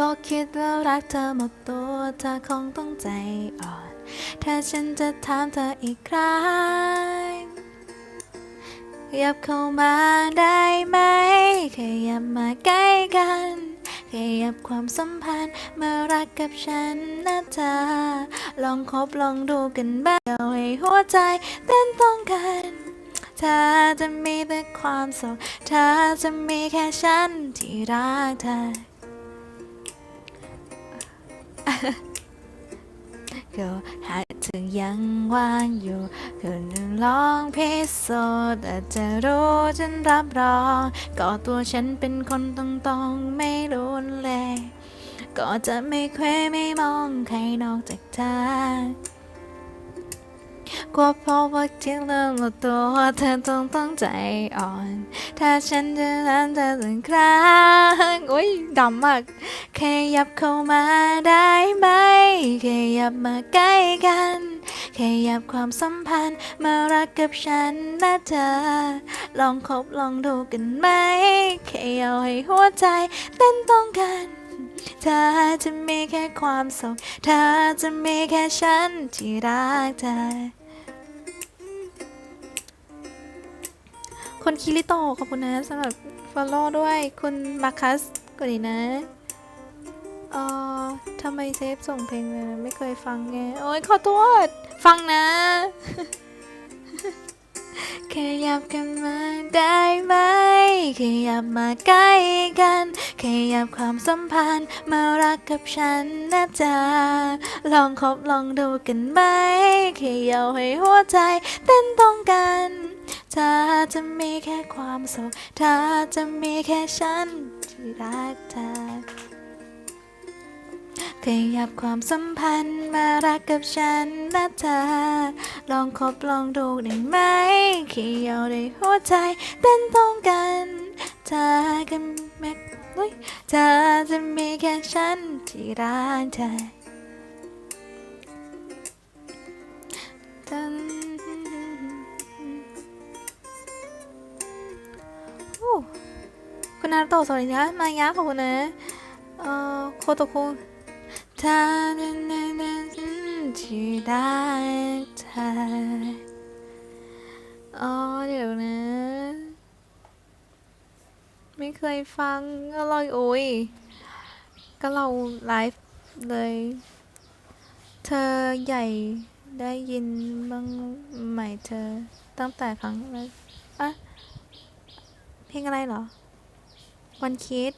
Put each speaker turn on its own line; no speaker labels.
พอคิดแล้วรักเธอหมดตัวเธอคงต้องใจอ่อน ถ้าฉันจะถามเธออีกครั้งยับเข้ามาได้ไหมขยับมาใกล้กันขยับความสัมพันธ์มารักกับฉันนะเธอลองคบลองดูกันบ้างเอาให้หัวใจเต้นต้องกันเธอจะมีแต่ความสุขเธอจะมีแค่ฉันที่รักเธอ ก็หากถึงยังว่างอยู่ก็นึงลองพิสูจน์แต่จะรู้ฉันรับรอง ก็ตัวฉันเป็นคนตรงๆ ไม่รุนแรงก็จะไม่เคว้ไม่มองใครนอกจากเธอ กลัวเพราะว่าที่เรื่องตัวเธอต้องต้องใจอ่อน ถ้าฉันจะรักเธอสักครั้งโอ้ยดำมากขยับเข้ามาได้ไหมขยับมาใกล้กันขยับความสัมพันธ์มารักกับฉันนะเธอ ลองคบลองดูกันไหมแค่เอาให้หัวใจเต้นต้องกัน เธอจะมีแค่ความสุข เธอจะมีแค่ฉันที่รักเธอคุณคิริโตขอบคุณนะสำหรับ follow ด้วยคุณมาคัสกดดีนะเอ่อทำไมเซฟส่งเพลงเลยนะไม่เคยฟังไง โอ้ยขอโทษ ฟังนะขยับกันมาได้ไหม ขยับมาใกล้กัน ขยับความสัมพันธ์มารักกับฉันนะจ๊ะลองคบลองดูกันไหมขยับให้หัวใจเต้นต้องกันเธอจะมีแค่ความสุขเธอจะมีแค่ฉันที่รักเธอขยับความสัมพันธ์มารักกับฉันนะเธอ ลองคบลองดูได้ไหมขยับในหัวใจเต้นต้องกัน เธอกับแม็กเธอจะมีแค่ฉันที่รักเธอคุณนาโตะสวัสดีนะมายะขอบคุณนะเอ่อโคโตคุงเธอนั้นนั้นที่ได้เธออ๋อเดี๋ยวนะ ไม่เคยฟังอร่อยโอ้ยก็เราไลฟ์เลย เธอใหญ่ได้ยินบ้างไหมเธอ ตั้งแต่ครั้งแรกอะเพลงอะไรเหรอวันคิด